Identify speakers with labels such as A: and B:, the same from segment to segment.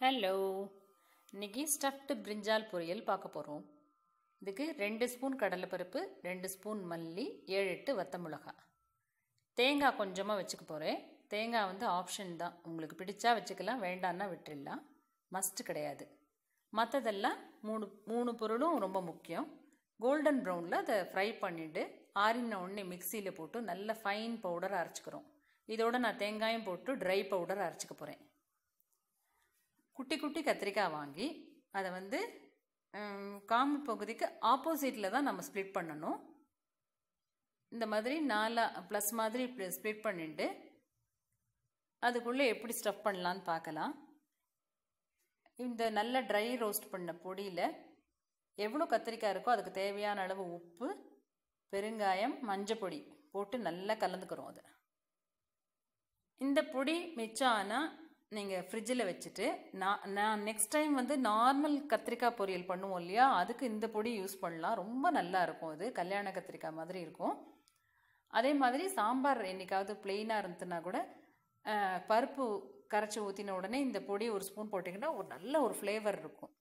A: Hello இன்னைக்கு stuffed பிரிஞ்சால் பொரியல் பார்க்க போகிறோம் இதுக்கு ரெண்டு ஸ்பூன் கடலைப்பருப்பு ரெண்டு ஸ்பூன் மல்லி ஏழு எட்டு வத்த மிளகா தேங்காய் கொஞ்சமாக வச்சுக்க போகிறேன் தேங்காய் வந்து ஆப்ஷன் தான். உங்களுக்கு பிடிச்சா வச்சுக்கலாம் வேண்டான்னா விட்டுடலாம். மஸ்ட் கிடையாது. மற்றதெல்லாம் மூணு மூணு பொருளும் ரொம்ப முக்கியம். கோல்டன் ப்ரௌனில் அதை ஃப்ரை பண்ணிவிட்டு ஆறின உடனே மிக்சியில் போட்டு நல்ல ஃபைன் பவுடர் அரைச்சிக்கிறோம். இதோட நான் தேங்காயும் போட்டு ட்ரை பவுடர் அரைச்சிக்க போகிறேன் குட்டி குட்டி கத்திரிக்காய் வாங்கி அதை வந்து காம்பு பகுதிக்கு ஆப்போசிட்டில் தான் நம்ம ஸ்ப்ளிட் பண்ணணும். இந்த மாதிரி நாலா ப்ளஸ் மாதிரி ஸ்ப்ளிட் பண்ணிட்டு அதுக்குள்ளே எப்படி ஸ்டஃப் பண்ணலான்னு பார்க்கலாம் இந்த நல்ல ட்ரை ரோஸ்ட் பண்ண பொடியில் எவ்வளோ கத்திரிக்காய் இருக்கோ அதுக்கு தேவையான அளவு உப்பு பெருங்காயம் மஞ்சள் பொடி போட்டு நல்லா கலந்துக்கிறோம் அதை. இந்த பொடி மிச்சம் ஆனால் நீங்கள் ஃப்ரிட்ஜில் வச்சுட்டு நான் நான் நெக்ஸ்ட் டைம் வந்து நார்மல் கத்திரிக்காய் பொரியல் பண்ணுவோம் இல்லையா? அதுக்கு இந்த பொடி யூஸ் பண்ணலாம். ரொம்ப நல்லா இருக்கும் அது. கல்யாண கத்திரிக்காய் மாதிரி இருக்கும். அதே மாதிரி சாம்பார் என்னைக்காவது பிளெயினாக இருந்துன்னா கூட பருப்பு கரைச்சி ஊற்றின உடனே இந்த பொடி ஒரு ஸ்பூன் போட்டிங்கன்னா ஒரு நல்ல ஒரு ஃப்ளேவர் இருக்கும்.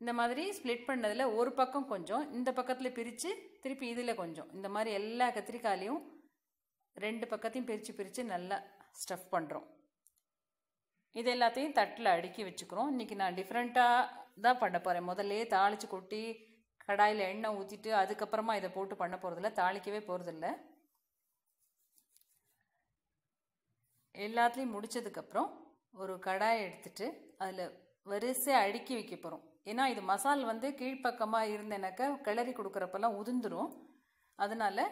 A: இந்த மாதிரி ஸ்ப்ளிட் பண்ணதில் ஒரு பக்கம் கொஞ்சம் இந்த பக்கத்தில் பிரித்து திருப்பி இதில் கொஞ்சம். இந்த மாதிரி எல்லா கத்திரிக்காயிலையும் ரெண்டு பக்கத்தையும் பிரித்து பிரித்து நல்லா ஸ்டஃப் பண்ணுறோம் இது எல்லாத்தையும் தட்டில் அடுக்கி வச்சுக்கிறோம். இன்றைக்கி நான் டிஃப்ரெண்ட்டாக தான் பண்ண போகிறேன் முதல்லே தாளித்து கொட்டி கடாயில் எண்ணெய் ஊற்றிட்டு அதுக்கப்புறமா இதை போட்டு பண்ண போகிறதில்ல தாளிக்கவே போகிறதில்ல எல்லாத்துலேயும் முடிச்சதுக்கப்புறம் ஒரு கடாயை எடுத்துட்டு அதில் வரிசையாக அடுக்கி வைக்க போகிறோம் ஏன்னா இது மசால் வந்து கீழ்ப்பக்கமாக இருந்தேனாக்கா கிளறி கொடுக்குறப்பெல்லாம் உதிர்ந்துரும். அதனால்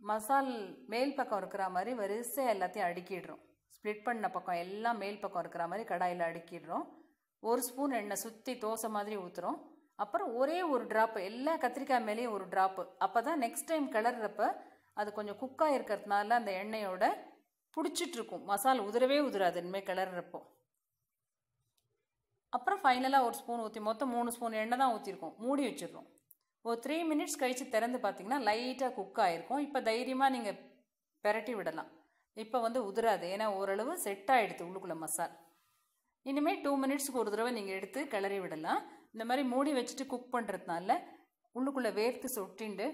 A: மசால் மேல் பக்கம் இருக்கிற மாதிரி வரிசையாக எல்லாத்தையும் அடுக்கிடுறோம். ஸ்ப்ளிட் பண்ண பக்கம் எல்லாம் மேல் பக்கம் இருக்கிற மாதிரி கடாயில் அடுக்கிடுறோம். ஒரு ஸ்பூன் எண்ணெய் சுற்றி தோசை மாதிரி ஊற்றுறோம் அப்புறம் ஒரே ஒரு ட்ராப்பு எல்லா கத்திரிக்காய் மேலேயும் ஒரு ட்ராப்பு அப்போ தான் நெக்ஸ்ட் டைம் கிளறப்ப அது கொஞ்சம் குக்காக இருக்கிறதுனால அந்த எண்ணெயோட பிடிச்சிட்ருக்கும் மசாலா மசால் உதிரவே உதிராது இனிமேல் கிளறப்போ அப்புறம் ஃபைனலாக ஒரு ஸ்பூன் ஊற்றி மொத்தம் மூணு ஸ்பூன் எண்ணெய் தான் ஊற்றிருக்கோம் மூடி வச்சிடுறோம். ஒரு த்ரீ மினிட்ஸ் கழித்து திறந்து பார்த்தீங்கன்னா லைட்டாக குக் ஆகிருக்கும் இப்போ தைரியமாக நீங்கள் பெரட்டி விடலாம். இப்போ வந்து உதிராது. ஏன்னா ஓரளவு செட் ஆகிடுது உள்ளுக்குள்ளே மசால். இனிமேல் டூ மினிட்ஸ்க்கு ஒரு தடவை நீங்கள் எடுத்து கிளறி விடலாம். இந்த மாதிரி மூடி வச்சுட்டு குக் பண்ணுறதுனால உள்ளுக்குள்ளே வேர்த்து சொட்டிண்டு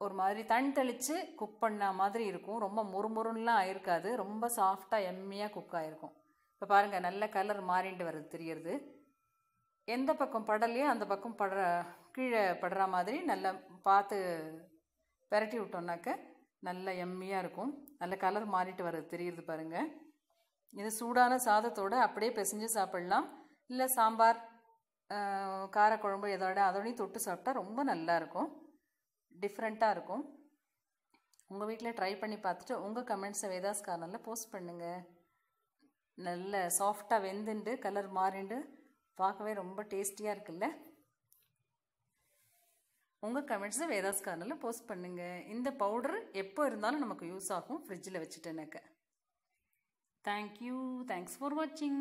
A: ஒரு மாதிரி தண்ணி தெளித்து குக் பண்ண மாதிரி இருக்கும். ரொம்ப முறுமுறுன்னுலாம் ஆயிருக்காது. ரொம்ப சாஃப்டாக எம்மியாக குக் ஆகிருக்கும் இப்போ பாருங்கள் நல்ல கலர் மாறிண்டு வருது தெரியறது. எந்த பக்கம் படலையோ அந்த பக்கம் படுற கீழே படுற மாதிரி நல்லா பார்த்து பெரட்டி விட்டோம்னாக்க நல்ல எம்மியாக இருக்கும். நல்ல கலர் மாறிட்டு வர்றது. தெரியுது பாருங்கள் இது சூடான சாதத்தோடு அப்படியே பிசைஞ்சு சாப்பிடலாம். இல்லை சாம்பார் காரக்குழம்பு எதோட அதோடையும் தொட்டு சாப்பிட்டா ரொம்ப நல்லா இருக்கும். டிஃப்ரெண்ட்டாக இருக்கும். உங்கள் வீட்டில் ட்ரை பண்ணி பார்த்துட்டு உங்கள் கமெண்ட்ஸை வேதாஸ் கார்னரில் போஸ்ட் பண்ணுங்கள் நல்ல சாஃப்டாக வெந்துண்டு கலர் மாறிண்டு பார்க்கவே ரொம்ப டேஸ்டியாக இருக்குல்ல? உங்கள் கமெண்ட்ஸை வேதாஸ் கார்னரில் போஸ்ட் பண்ணுங்கள் இந்த பவுடர் எப்போ இருந்தாலும் நமக்கு யூஸ் ஆகும். ஃப்ரிட்ஜில் வச்சுட்டேனாக்க தேங்க்யூ தேங்க்ஸ் ஃபார் வாட்சிங்